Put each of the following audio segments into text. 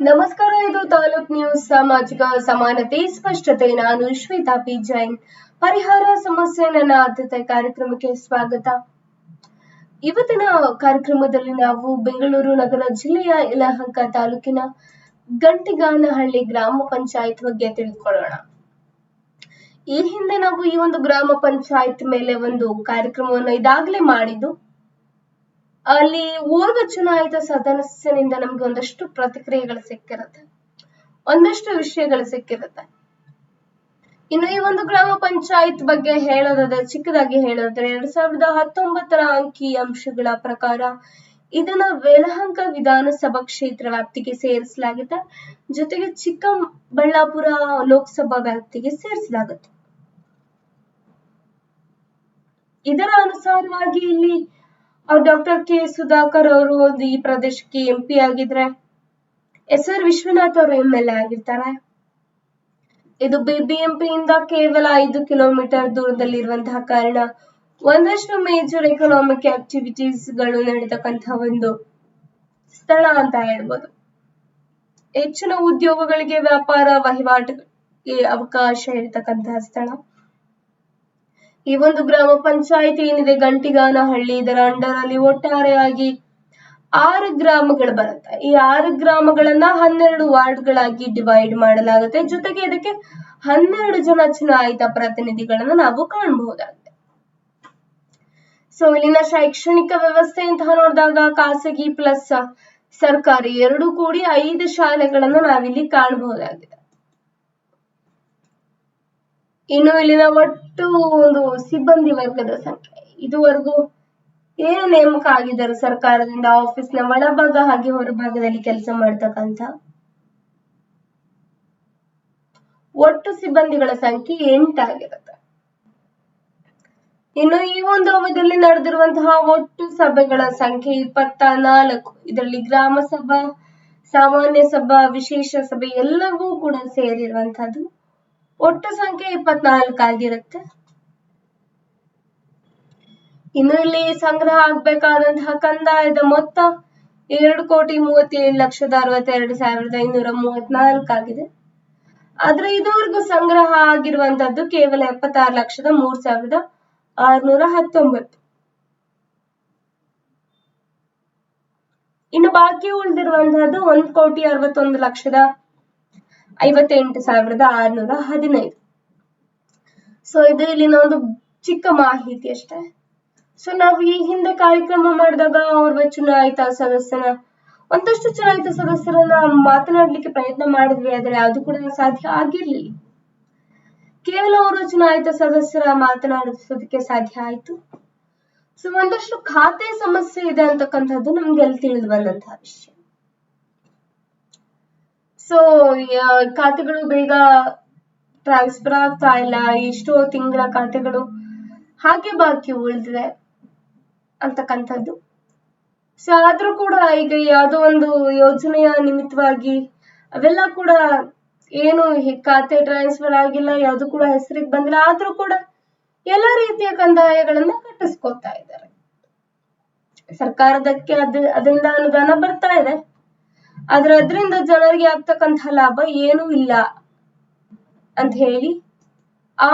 ನಮಸ್ಕಾರ, ಇದು ತಾಲೂಕ್ ನ್ಯೂಸ್. ಸಾಮಾಜಿಕ ಸಮಾನತೆ ಸ್ಪಷ್ಟತೆ. ನಾನು ಶ್ವೇತಾ ಪಿ. ಜೈನ್. ಪರಿಹಾರ ಸಮಸ್ಯೆ, ನನ್ನ ಆದ್ಯತೆ ಕಾರ್ಯಕ್ರಮಕ್ಕೆ ಸ್ವಾಗತ. ಇವತ್ತಿನ ಕಾರ್ಯಕ್ರಮದಲ್ಲಿ ನಾವು ಬೆಂಗಳೂರು ನಗರ ಜಿಲ್ಲೆಯ ಯಲಹಂಕ ತಾಲೂಕಿನ ಗಂಟಿಗಾನಹಳ್ಳಿ ಗ್ರಾಮ ಪಂಚಾಯತ್ ಬಗ್ಗೆ ತಿಳಿದುಕೊಳ್ಳೋಣ. ಈ ಹಿಂದೆ ನಾವು ಈ ಒಂದು ಗ್ರಾಮ ಪಂಚಾಯತ್ ಮೇಲೆ ಒಂದು ಕಾರ್ಯಕ್ರಮವನ್ನು ಇದಾಗಲೇ ಮಾಡಿದ್ದು ಅಲ್ಲಿ ಓರ್ವ ಚುನಾಯಿತ ಸದಸ್ಯನಿಂದ ನಮ್ಗೆ ಒಂದಷ್ಟು ಪ್ರತಿಕ್ರಿಯೆಗಳು ಸಿಕ್ಕಿರುತ್ತೆ. ಒಂದಷ್ಟು ವಿಷಯಗಳು ಸಿಕ್ಕಿರುತ್ತೆ. ಇನ್ನು ಈ ಒಂದು ಗ್ರಾಮ ಪಂಚಾಯತ್ ಬಗ್ಗೆ ಹೇಳೋದಾದ್ರೆ, ಚಿಕ್ಕದಾಗಿ ಹೇಳೋದಾದ್ರೆ, ಎರಡ್ ಸಾವಿರದ ಹತ್ತೊಂಬತ್ತರ ಅಂಕಿ ಅಂಶಗಳ ಪ್ರಕಾರ ಇದನ್ನ ವೇಲಹಂಕ ವಿಧಾನಸಭಾ ಕ್ಷೇತ್ರ ವ್ಯಾಪ್ತಿಗೆ ಸೇರಿಸಲಾಗಿದೆ. ಜೊತೆಗೆ ಚಿಕ್ಕಬಳ್ಳಾಪುರ ಲೋಕಸಭಾ ವ್ಯಾಪ್ತಿಗೆ ಸೇರಿಸಲಾಗುತ್ತೆ. ಇದರ ಅನುಸಾರವಾಗಿ ಇಲ್ಲಿ ಡಾಕ್ಟರ್ ಕೆ ಸುಧಾಕರ್ ಅವರು ಒಂದು ಈ ಪ್ರದೇಶಕ್ಕೆ ಎಂ ಪಿ ಆಗಿದ್ರೆ, ಎಸ್ ಆರ್ ವಿಶ್ವನಾಥ್ ಅವರು ಎಂ ಎಲ್ ಎ ಆಗಿರ್ತಾರೆ. ಇದು ಬಿಬಿಎಂಪಿ ಇಂದ ಕೇವಲ ಐದು ಕಿಲೋಮೀಟರ್ ದೂರದಲ್ಲಿರುವಂತಹ ಕಾರಣ, ಒಂದಷ್ಟು ಮೇಜರ್ ಎಕನಾಮಿಕ್ ಆಕ್ಟಿವಿಟೀಸ್ಗಳು ನಡೀತಕ್ಕಂತಹ ಒಂದು ಸ್ಥಳ ಅಂತ ಹೇಳ್ಬೋದು. ಹೆಚ್ಚಿನ ಉದ್ಯೋಗಗಳಿಗೆ ವ್ಯಾಪಾರ ವಹಿವಾಟಿಗೆ ಅವಕಾಶ ಇರತಕ್ಕಂತಹ ಸ್ಥಳ. ಈ ಒಂದು ಗ್ರಾಮ ಪಂಚಾಯಿತಿ ಏನಿದೆ ಗಂಟಿಗಾನ ಹಳ್ಳಿ ಇದರ ಅಂಡರ್ ಅಲ್ಲಿ ಒಟ್ಟಾರೆಯಾಗಿ ಆರು ಗ್ರಾಮಗಳು ಬರುತ್ತೆ. ಈ ಆರು ಗ್ರಾಮಗಳನ್ನ ಹನ್ನೆರಡು ವಾರ್ಡ್ಗಳಾಗಿ ಡಿವೈಡ್ ಮಾಡಲಾಗುತ್ತೆ. ಜೊತೆಗೆ ಇದಕ್ಕೆ ಹನ್ನೆರಡು ಜನ ಚುನಾಯಿತ ಪ್ರತಿನಿಧಿಗಳನ್ನ ನಾವು ಕಾಣಬಹುದಾಗಿದೆ. ಸೊ ಇಲ್ಲಿನ ಶೈಕ್ಷಣಿಕ ವ್ಯವಸ್ಥೆ ಅಂತ ನೋಡಿದಾಗ ಖಾಸಗಿ ಪ್ಲಸ್ ಸರ್ಕಾರಿ ಎರಡು ಕೂಡಿ ಐದು ಶಾಲೆಗಳನ್ನ ನಾವಿಲ್ಲಿ ಕಾಣಬಹುದಾಗಿದೆ. ಇನ್ನು ಇಲ್ಲಿನ ಒಟ್ಟು ಒಂದು ಸಿಬ್ಬಂದಿ ವರ್ಗದ ಸಂಖ್ಯೆ. ಇದುವರೆಗೂ ಏನು ನೇಮಕ ಆಗಿದ್ದಾರೆ ಸರ್ಕಾರದಿಂದ ಆಫೀಸ್ನ ಒಳಭಾಗ ಹಾಗೆ ಹೊರಭಾಗದಲ್ಲಿ ಕೆಲಸ ಮಾಡ್ತಕ್ಕಂತ ಒಟ್ಟು ಸಿಬ್ಬಂದಿಗಳ ಸಂಖ್ಯೆ ಎಂಟಾಗಿರುತ್ತೆ. ಇನ್ನು ಈ ಒಂದು ಅವಧಿಯಲ್ಲಿ ನಡೆದಿರುವಂತಹ ಒಟ್ಟು ಸಭೆಗಳ ಸಂಖ್ಯೆ ಇಪ್ಪತ್ತ ನಾಲ್ಕು. ಇದರಲ್ಲಿ ಗ್ರಾಮ ಸಭಾ, ಸಾಮಾನ್ಯ ಸಭಾ, ವಿಶೇಷ ಸಭೆ ಎಲ್ಲವೂ ಕೂಡ ಸೇರಿರುವಂತಹದ್ದು ಒಟ್ಟು ಸಂಖ್ಯೆ ಇಪ್ಪತ್ನಾಲ್ಕು ಆಗಿರುತ್ತೆ. ಇನ್ನು ಇಲ್ಲಿ ಸಂಗ್ರಹ ಆಗ್ಬೇಕಾದಂತಹ ಕಂದಾಯದ ಮೊತ್ತ ಎರಡು ಕೋಟಿ ಮೂವತ್ತೇಳು ಲಕ್ಷದ ಅರವತ್ತೆರಡು ಸಾವಿರದ ಐನೂರ ಮೂವತ್ನಾಲ್ಕು ಆಗಿದೆ. ಆದ್ರೆ ಇದುವರೆಗೂ ಸಂಗ್ರಹ ಆಗಿರುವಂತದ್ದು ಕೇವಲ ಎಪ್ಪತ್ತಾರು ಲಕ್ಷದ ಮೂರ್ ಸಾವಿರದ ಆರ್ನೂರ ಹತ್ತೊಂಬತ್ತು. ಇನ್ನು ಬಾಕಿ ಉಳಿದಿರುವಂತಹದ್ದು ಒಂದ್ ಕೋಟಿ ಅರವತ್ತೊಂದು ಲಕ್ಷದ ಐವತ್ತೆಂಟು ಸಾವಿರದ ಆರ್ನೂರ ಹದಿನೈದು. ಸೊ ಇದು ಇಲ್ಲಿನ ಒಂದು ಚಿಕ್ಕ ಮಾಹಿತಿ ಅಷ್ಟೇ. ಸೊ ನಾವು ಈ ಹಿಂದೆ ಕಾರ್ಯಕ್ರಮ ಮಾಡಿದಾಗ ಅವ್ರ ಚುನಾಯಿತ ಸದಸ್ಯನ, ಒಂದಷ್ಟು ಚುನಾಯಿತ ಸದಸ್ಯರನ್ನ ಮಾತನಾಡ್ಲಿಕ್ಕೆ ಪ್ರಯತ್ನ ಮಾಡಿದ್ವಿ, ಆದ್ರೆ ಅದು ಕೂಡ ಸಾಧ್ಯ ಆಗಿರ್ಲಿಲ್ಲ. ಕೇವಲ ಅವರು ಚುನಾಯಿತ ಸದಸ್ಯರ ಮಾತನಾಡಿಸೋದಕ್ಕೆ ಸಾಧ್ಯ ಆಯ್ತು. ಸೊ ಒಂದಷ್ಟು ಖಾತೆ ಸಮಸ್ಯೆ ಇದೆ ಅಂತಕ್ಕಂಥದ್ದು ನಮ್ಗೆ ಅಲ್ಲಿ ತಿಳಿದು ಬಂದಂತಹ ವಿಷಯ. ಸೊ ಖಾತೆಗಳು ಬೇಗ ಟ್ರಾನ್ಸ್ಫರ್ ಆಗ್ತಾ ಇಲ್ಲ. ಎಷ್ಟೋ ತಿಂಗಳ ಖಾತೆಗಳು ಹಾಗೆ ಬಾಕಿ ಉಳಿದಿದೆ ಅಂತಕ್ಕಂಥದ್ದು. ಸೊ ಆದ್ರೂ ಕೂಡ ಈಗ ಯಾವುದೋ ಒಂದು ಯೋಜನೆಯ ನಿಮಿತ್ತವಾಗಿ ಅವೆಲ್ಲ ಕೂಡ ಏನು ಖಾತೆ ಟ್ರಾನ್ಸ್ಫರ್ ಆಗಿಲ್ಲ, ಯಾವುದು ಕೂಡ ಹೆಸರಿಗೆ ಬಂದಿಲ್ಲ. ಆದ್ರೂ ಕೂಡ ಎಲ್ಲ ರೀತಿಯ ಕಂದಾಯಗಳನ್ನ ಕಟ್ಟಿಸ್ಕೊತಾ ಇದ್ದಾರೆ. ಸರ್ಕಾರದಕ್ಕೆ ಅದ, ಅದರಿಂದ ಅನುದಾನ ಬರ್ತಾ ಇದೆ. ಆದ್ರೆ ಅದರಿಂದ ಜನರಿಗೆ ಆಗ್ತಕ್ಕಂತಹ ಲಾಭ ಏನೂ ಇಲ್ಲ ಅಂತ ಹೇಳಿ ಆ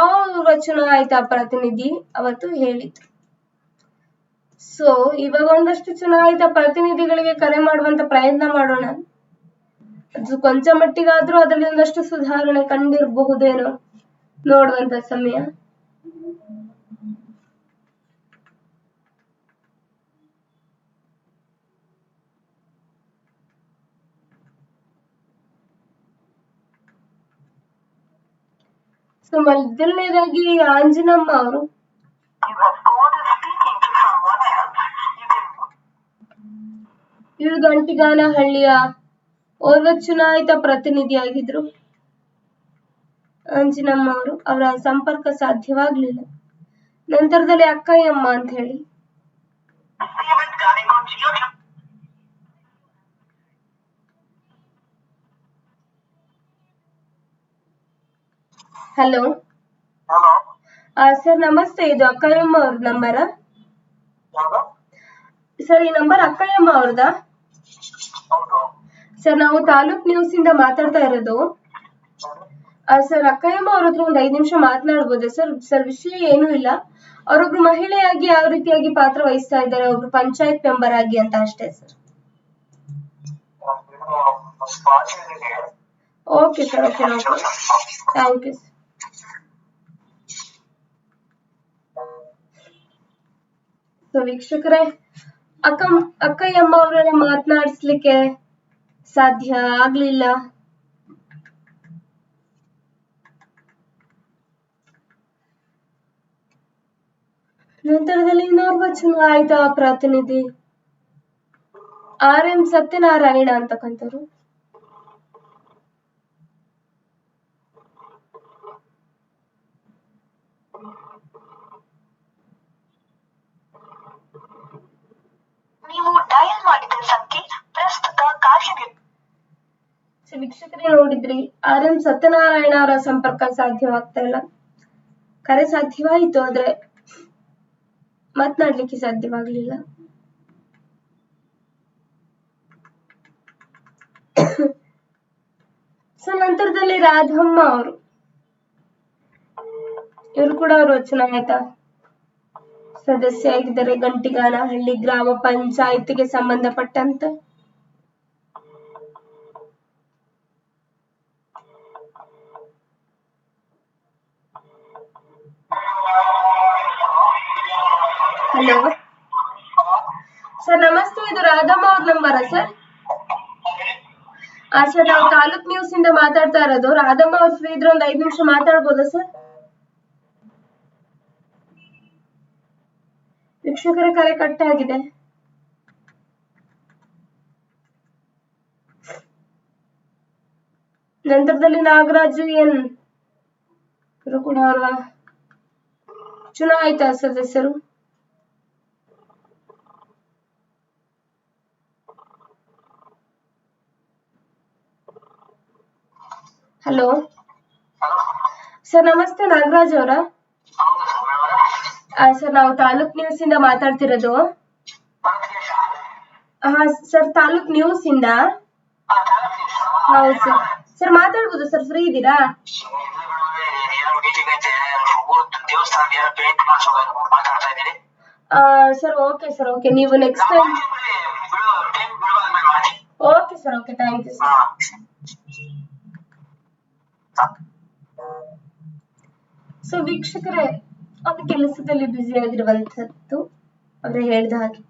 ಚುನಾಯಿತ ಪ್ರತಿನಿಧಿ ಅವತ್ತು ಹೇಳಿದ್ರು ಸೊ ಇವಾಗ ಒಂದಷ್ಟು ಚುನಾಯಿತ ಪ್ರತಿನಿಧಿಗಳಿಗೆ ಕರೆ ಮಾಡುವಂತ ಪ್ರಯತ್ನ ಮಾಡೋಣ. ಅದು ಕೊಂಚ ಮಟ್ಟಿಗಾದ್ರೂ ಅದರಲ್ಲಿ ಒಂದಷ್ಟು ಸುಧಾರಣೆ ಕಂಡಿರಬಹುದೇನೋ ನೋಡುವಂತ ಸಮಯ. ಸೊ ಮೊದಲನೇದಾಗಿ ಆಂಜನಮ್ಮ ಅವರು. ಇವರು ಗಂಟಿಗಾನಹಳ್ಳಿಯ ಓರ್ವ ಚುನಾಯಿತ ಪ್ರತಿನಿಧಿಯಾಗಿದ್ರು ಅಂಜಿನಮ್ಮ ಅವರು. ಅವರ ಸಂಪರ್ಕ ಸಾಧ್ಯವಾಗ್ಲಿಲ್ಲ. ನಂತರದಲ್ಲಿ ಅಕ್ಕಯ್ಯಮ್ಮ ಅಂತ ಹೇಳಿ. ಹಲೋ. ಸರ್ ನಮಸ್ತೆ ಇದು ಅಕ್ಕಯ್ಯಮ್ಮ ಅವ್ರ ನಂಬರ? ಸರ್ ಈ ನಂಬರ್ ಅಕ್ಕಯ್ಯಮ್ಮ ಅವ್ರದ? ಸರ್ ನಾವು ತಾಲೂಕ್ ನ್ಯೂಸ್ ಇಂದ ಮಾತಾಡ್ತಾ ಇರೋದು. ಸರ್ ಅಕ್ಕಯ್ಯಮ್ಮ ಅವ್ರ ಹತ್ರ ಒಂದ್ ಐದ್ ನಿಮಿಷ ಮಾತನಾಡ್ಬೋದಾ ಸರ್? ಸರ್ ವಿಷಯ ಏನೂ ಇಲ್ಲ. ಅವರೊಬ್ರು ಮಹಿಳೆಯಾಗಿ ಯಾವ ರೀತಿಯಾಗಿ ಪಾತ್ರ ವಹಿಸ್ತಾ ಇದ್ದಾರೆ ಒಬ್ರು ಪಂಚಾಯತ್ ಮೆಂಬರ್ ಆಗಿ ಅಂತ ಅಷ್ಟೇ sir. Okay sir okay okay. Thank you sir so ವೀಕ್ಷಕರೇ. ಅಕ್ಕ ಅಕ್ಕಯ್ಯಮ್ಮ ಅವರನ್ನ ಮಾತನಾಡಿಸ್ಲಿಕ್ಕೆ ಸಾಧ್ಯ ಆಗ್ಲಿಲ್ಲ. ನಂತರದಲ್ಲಿ ಇನ್ನೋರ್ವ ಚುನಾಯಿತ ಪ್ರತಿನಿಧಿ ಆರ್ ಎಂ ಸತ್ಯನಾರಾಯಣ ಅಂತಕ್ಕಂಥವ್ರು ನೀವು ಡಯಲ್ ಮಾಡಿದ ಸಂಖ್ಯೆ ಪ್ರಸ್ತುತ ಕಾರ್ಯನಿರ್ ಸೊ ವೀಕ್ಷಕರೇ ನೋಡಿದ್ರಿ, ಆರ್ ಎಂ ಸತ್ಯನಾರಾಯಣ ಅವರ ಸಂಪರ್ಕ ಸಾಧ್ಯವಾಗ್ತಾ ಇಲ್ಲ. ಕರೆ ಸಾಧ್ಯವಾಯಿತು ಆದ್ರೆ ಮಾತನಾಡ್ಲಿಕ್ಕೆ ಸಾಧ್ಯವಾಗ್ಲಿಲ್ಲ. ಸೊ, ನಂತರದಲ್ಲಿ ರಾಧಮ್ಮ ಅವರು. ಇವರು ಕೂಡ ಅವರು ಚುನಾಯಿತ ಸದಸ್ಯ ಆಗಿದ್ದಾರೆ ಗಂಟಿಗಾನಹಳ್ಳಿ ಗ್ರಾಮ ಪಂಚಾಯತಿಗೆ ಸಂಬಂಧಪಟ್ಟಂತೆ. ಹಲೋ. ಸರ್, ನಮಸ್ತೆ, ಇದು ರಾಧಮ್ಮ ಅವ್ರ ನಂಬರಾ ಸರ್? ಆ, ಸರ್, ನಾವು ತಾಲೂಕ್ ನ್ಯೂಸ್ ಇಂದ ಮಾತಾಡ್ತಾ ಇರೋದು. ರಾಧಮ್ಮ ಅವ್ರ ಫ್ರೀ ಇದ್ರೆ ಒಂದ್ ಐದ್ ನಿಮಿಷ ಮಾತಾಡ್ಬೋದಾ ಸರ್? ವೀಕ್ಷಕರ ಕರೆ ಕಟ್ ಆಗಿದೆ ನಂತರದಲ್ಲಿ ನಾಗರಾಜು ಏನ್ ಕೂಡ ಅವರ ಚುನಾಯಿತ ಸದಸ್ಯರು? ಹಲೋ. ಸರ್ ನಮಸ್ತೆ ನಾಗರಾಜ್ ಅವರ. ಸರ್ ನಾವು ತಾಲೂಕ್ ನ್ಯೂಸ್ ಇಂದ ಮಾತಾಡ್ತಿರೋದು. ಹಾ ಸರ್ ತಾಲೂಕ್ ನ್ಯೂಸ್ ಇಂದ. ಹೌದು ಸರ್. ಸರ್ ಮಾತಾಡ್ಬೋದು ಸರ್ ಫ್ರೀ ಇದ್ದೀರಾ? ಸರ್ ಓಕೆ ಸರ್ ಓಕೆ ನೀವು next time okay sir okay thank you sir. So ವೀಕ್ಷಕರೇ ಅವ್ರ ಕೆಲಸದಲ್ಲಿ ಬ್ಯುಸಿ ಆಗಿರುವಂತದ್ದು ಅವ್ರೆ ಹೇಳ್ದ ಹಾಗೆ.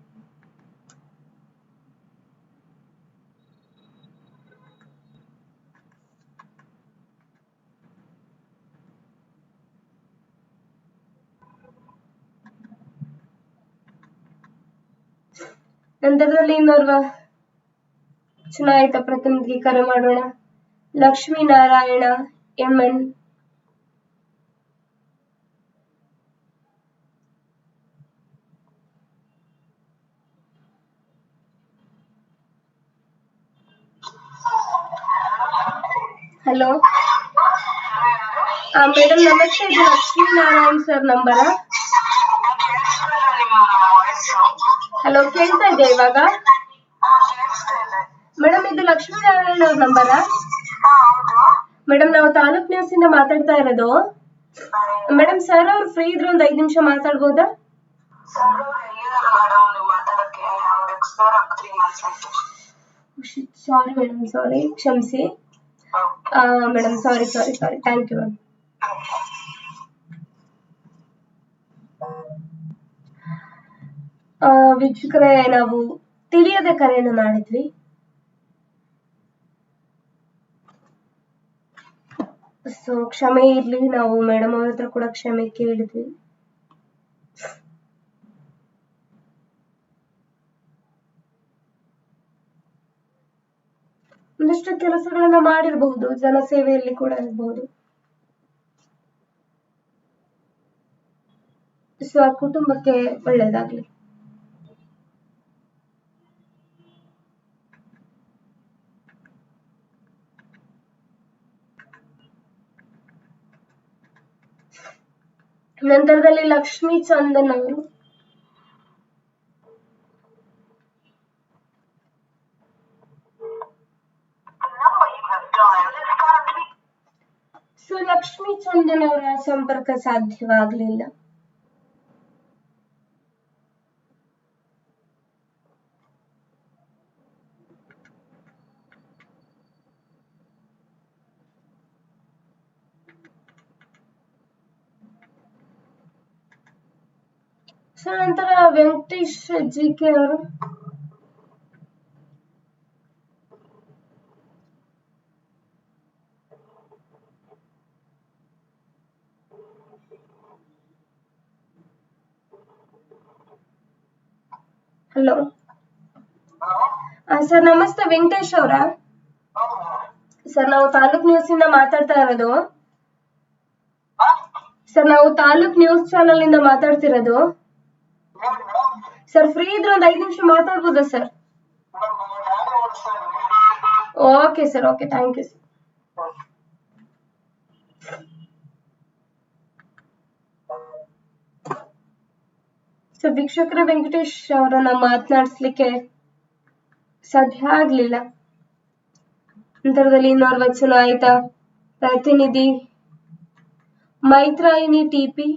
ನಂತರದಲ್ಲಿ ಇನ್ನೋರ್ವ ಚುನಾಯಿತ ಪ್ರತಿನಿಧಿಗೆ ಕರೆ ಮಾಡೋಣ. ಲಕ್ಷ್ಮೀನಾರಾಯಣ ಎನ್ ಹಲೋ ಮೇಡಮ್ ನಮಸ್ತೆ ಇದು ಲಕ್ಷ್ಮೀನಾರಾಯಣ್ ಸರ್ ನಂಬರ ಹಲೋ ಕೇಳ್ತಾ ಇದೆಯಾ ಇವಾಗ? ಇದೆ. ಮೇಡಮ್ ಇದು ಲಕ್ಷ್ಮೀನಾರಾಯಣ್ ಅವ್ರ ನಂಬರಾ ಮೇಡಮ್ ನಾವು ತಾಲೂಕ್ ನ್ಯೂಸ್ ಇಂದ ಮಾತಾಡ್ತಾ ಇರೋದು. ಮೇಡಮ್ ಸರ್ ಅವ್ರು ಫ್ರೀ ಇದ್ರೆ ಒಂದ್ ಐದ್ ನಿಮಿಷ ಮಾತಾಡ್ಬೋದಾ? ಸರ್ ಮೇಡಮ್ ಸಾರಿ ಕ್ಷಮಿಸಿ. Madam sorry sorry sorry thank you ma'am ವೀಕ್ಷಕರೇ, ನಾವು ತಿಳಿಯದೆ ಕರೆಯನ್ನು ಮಾಡಿದ್ವಿ ಸೊ, ಕ್ಷಮೆ ಇರ್ಲಿ. ನಾವು ಮೇಡಮ್ ಅವ್ರ ಹತ್ರ ಕೂಡ ಕ್ಷಮೆ ಕೇಳಿದ್ವಿ. ಒಂದಷ್ಟು ಕೆಲಸಗಳನ್ನ ಮಾಡಿರಬಹುದು ಜನಸೇವೆಯಲ್ಲಿ ಕೂಡ ಇರಬಹುದು ಸೊ, ಆ ಕುಟುಂಬಕ್ಕೆ ಒಳ್ಳೇದಾಗ್ಲಿ. ನಂತರದಲ್ಲಿ ಲಕ್ಷ್ಮಿ ಚಂದನ್ ಅವರು. ಸೊ ಲಕ್ಷ್ಮೀ ಚಂದನ್ ಅವರ ಸಂಪರ್ಕ ಸಾಧ್ಯವಾಗಲಿಲ್ಲ. ನಂತರ ವೆಂಕಟೇಶ್ ಜಿ ಕೆ ಅವರು. ಹಲೋ. ಸರ್ ನಮಸ್ತೆ ವೆಂಕಟೇಶ್ ಅವರ. ಸರ್ ನಾವು ತಾಲೂಕ್ ನ್ಯೂಸ್ ಇಂದ ಮಾತಾಡ್ತಾ ಇರೋದು. ಸರ್ ನಾವು ತಾಲೂಕ್ ನ್ಯೂಸ್ ಚಾನಲ್ ಇಂದ ಮಾತಾಡ್ತಿರೋದು. ಸರ್ ಫ್ರೀ ಇದ್ರೆ ಒಂದ್ ಐದು ನಿಮಿಷ ಮಾತಾಡ್ಬೋದಾ sir okay sir okay thank you sir so ವೀಕ್ಷಕರ ವೆಂಕಟೇಶ್ ಅವರನ್ನ ಮಾತನಾಡಿಸ್ಲಿಕ್ಕೆ ಸಾಧ್ಯ ಆಗ್ಲಿಲ್ಲ. ನಂತರದಲ್ಲಿ ಇನ್ನೋರ್ವ ಚುನಾಯಿತ ಪ್ರತಿನಿಧಿ ಮೈತ್ರಾಯಿನಿ ಟಿಪಿ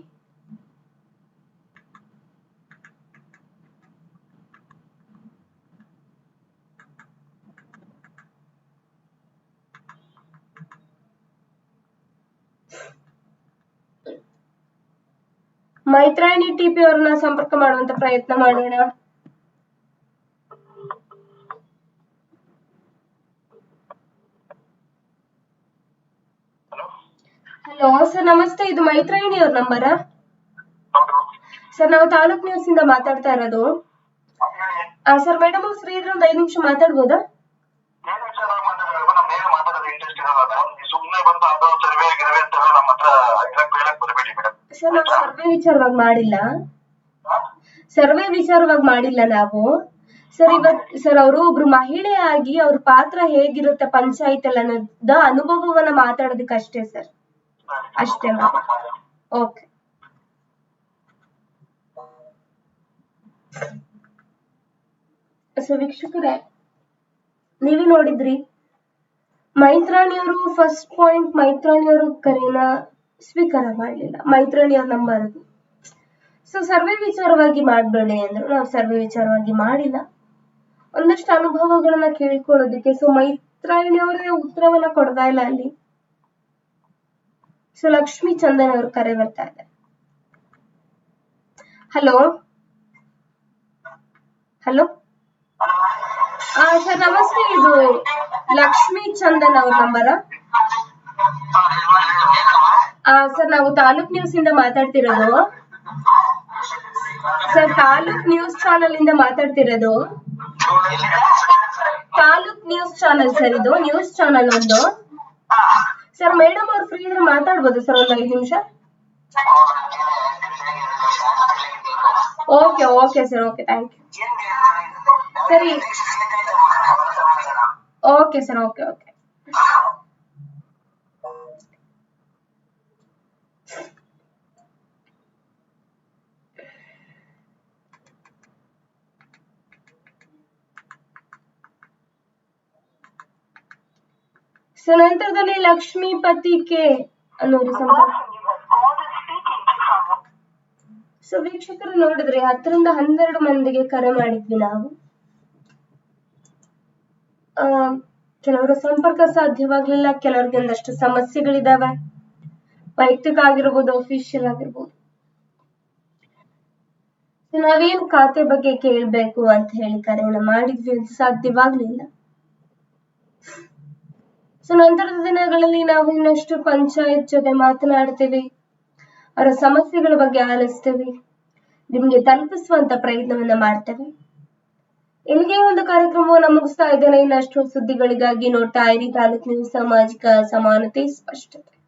ಮೈತ್ರಾಯಿನಿ ಟಿಪಿ ಅವ್ರನ್ನ ಸಂಪರ್ಕ ಮಾಡುವಂತ ಪ್ರಯತ್ನ ಮಾಡೋಣ. ಹಲೋ, ಸರ್ ನಮಸ್ತೆ, ಇದು ಮೈತ್ರಾಯಣಿ ಅವ್ರ ನಂಬರ? ಸರ್, ನಾವು ತಾಲೂಕ್ ನ್ಯೂಸ್ ಇಂದ ಮಾತಾಡ್ತಾ ಇರೋದು. ಸರ್ ಮೇಡಮ್ ಫ್ರೀ ಇದ್ರೆ ಒಂದ್ ಐದು ನಿಮಿಷ ಮಾತಾಡ್ಬೋದಾ? ಸುಮ್ಮನೆ ಬಂದು ಅದು ಸರ್ವೆ ಗಿರ್ವೆ ಅಂತೆಲ್ಲ ನಮ್ಮ ಹತ್ರ ಹೇಳಕ್ ಬರಬೇಡಿ ಮೇಡಮ್ ಸರ್ ನಾವು ಸರ್ವೆ ವಿಚಾರವಾಗಿ ಮಾಡಿಲ್ಲ. ಸರ್ವೆ ವಿಚಾರವಾಗಿ ಮಾಡಿಲ್ಲ ನಾವು. ಸರ್, ಇವತ್ ಸರ್, ಅವರು ಒಬ್ರು ಮಹಿಳೆಯಾಗಿ ಅವ್ರ ಪಾತ್ರ ಹೇಗಿರುತ್ತೆ ಪಂಚಾಯತ್ ಅಲ್ಲಿ ಅನ್ನೋದ ಅನುಭವವನ್ನ ಮಾತಾಡೋದಕ್ಕೆ ಅಷ್ಟೇ ಸರ್. ಅಷ್ಟೇ ಓಕೆ. ಸರ್, ವೀಕ್ಷಕರೇ, ನೀವೇ ನೋಡಿದ್ರಿ. ಮೈತ್ರಾಣಿಯವರು ಫಸ್ಟ್ ಪಾಯಿಂಟ್ ಮೈತ್ರಾಣಿಯವರು ಕರೆನ ಸ್ವೀಕಾರ ಮಾಡಲಿಲ್ಲ. ಅವ್ರು ನಂಬರ್ ಸೊ ಸರ್ವೆ ವಿಚಾರವಾಗಿ ಮಾಡ್ಬೇಡಿ ಅಂದ್ರು. ನಾವು ಸರ್ವೆ ವಿಚಾರವಾಗಿ ಮಾಡಿಲ್ಲ. ಒಂದಷ್ಟು ಅನುಭವಗಳನ್ನ ಕೇಳ್ಕೊಳ್ಳೋದಕ್ಕೆ. ಸೊ ಮೈತ್ರಾಣಿಯವರೇ ಉತ್ತರವನ್ನ ಕೊಡ್ತಾ ಇಲ್ಲ ಅಲ್ಲಿ. ಸೊ ಲಕ್ಷ್ಮಿ ಚಂದನ್ ಅವ್ರ ಕರೆ ಬರ್ತಾ ಇದೆ ಹಲೋ ಹಲೋ ಆ, ಸರ್, ನಮಸ್ತೆ. ಇದು ಲಕ್ಷ್ಮಿ ಚಂದನ್ ಅವ್ರ ನಂಬರ? ಸರ್, ನಾವು ತಾಲೂಕ್ ನ್ಯೂಸ್ ಇಂದ ಮಾತಾಡ್ತಿರೋದು. ಸರ್, ತಾಲೂಕ್ ನ್ಯೂಸ್ ಚಾನಲ್ ಇಂದ ಮಾತಾಡ್ತಿರೋದು. ತಾಲೂಕ್ ನ್ಯೂಸ್ ಚಾನಲ್ ಸರ್ ಇದು ನ್ಯೂಸ್ ಚಾನಲ್ ಒಂದು. ಸರ್ ಮೇಡಮ್ ಅವ್ರು ಫ್ರೀ ಇದ್ರೆ ಮಾತಾಡ್ಬೋದು ಸರ್ ಒಂದ್ ಐದು ನಿಮಿಷ. Okay okay sir okay thank you ಸರಿ. Okay sir okay okay so ನಂತರದಲ್ಲಿ ಲಕ್ಷ್ಮೀಪತಿ ಕೆ ಅನ್ನೋದು ಸೊ ವೀಕ್ಷಕರು ನೋಡಿದ್ರೆ ಹತ್ತರಿಂದ ಹನ್ನೆರಡು ಮಂದಿಗೆ ಕರೆ ಮಾಡಿದ್ವಿ ನಾವು. ಕೆಲವರ ಸಂಪರ್ಕ ಸಾಧ್ಯವಾಗ್ಲಿಲ್ಲ ಕೆಲವರಿಗೆ ಒಂದಷ್ಟು ಸಮಸ್ಯೆಗಳಿದಾವೆ. ವೈಯಕ್ತಿಕ ಆಗಿರ್ಬೋದು ಅಫಿಷಿಯಲ್ ಆಗಿರ್ಬೋದು. ನಾವೇನ್ ಖಾತೆ ಬಗ್ಗೆ ಕೇಳ್ಬೇಕು ಅಂತ ಹೇಳಿ ಕರೆಯನ್ನ ಮಾಡಿದ್ವಿ ಅಂತ ಸಾಧ್ಯವಾಗ್ಲಿಲ್ಲ. ಸೊ ನಂತರದ ದಿನಗಳಲ್ಲಿ ನಾವು ಇನ್ನಷ್ಟು ಪಂಚಾಯತ್ ಜೊತೆ ಮಾತನಾಡ್ತೀವಿ. ಅವರ ಸಮಸ್ಯೆಗಳ ಬಗ್ಗೆ ಆಲಿಸ್ತೀವಿ. ನಿಮ್ಗೆ ತಲುಪಿಸುವಂತ ಪ್ರಯತ್ನವನ್ನ ಮಾಡ್ತೇವೆ. ಇಲ್ಲಿಗೆ ಒಂದು ಕಾರ್ಯಕ್ರಮವನ್ನು ಮುಗಿಸ್ತಾ ಇದ್ದೇನೆ. ಇನ್ನಷ್ಟು ಸುದ್ದಿಗಳಿಗಾಗಿ ನೋಡ್ತಾ ಇರಿ. ತಾಲೂಕಿನ ಸಾಮಾಜಿಕ ಸಮಾನತೆ, ಸ್ಪಷ್ಟತೆ.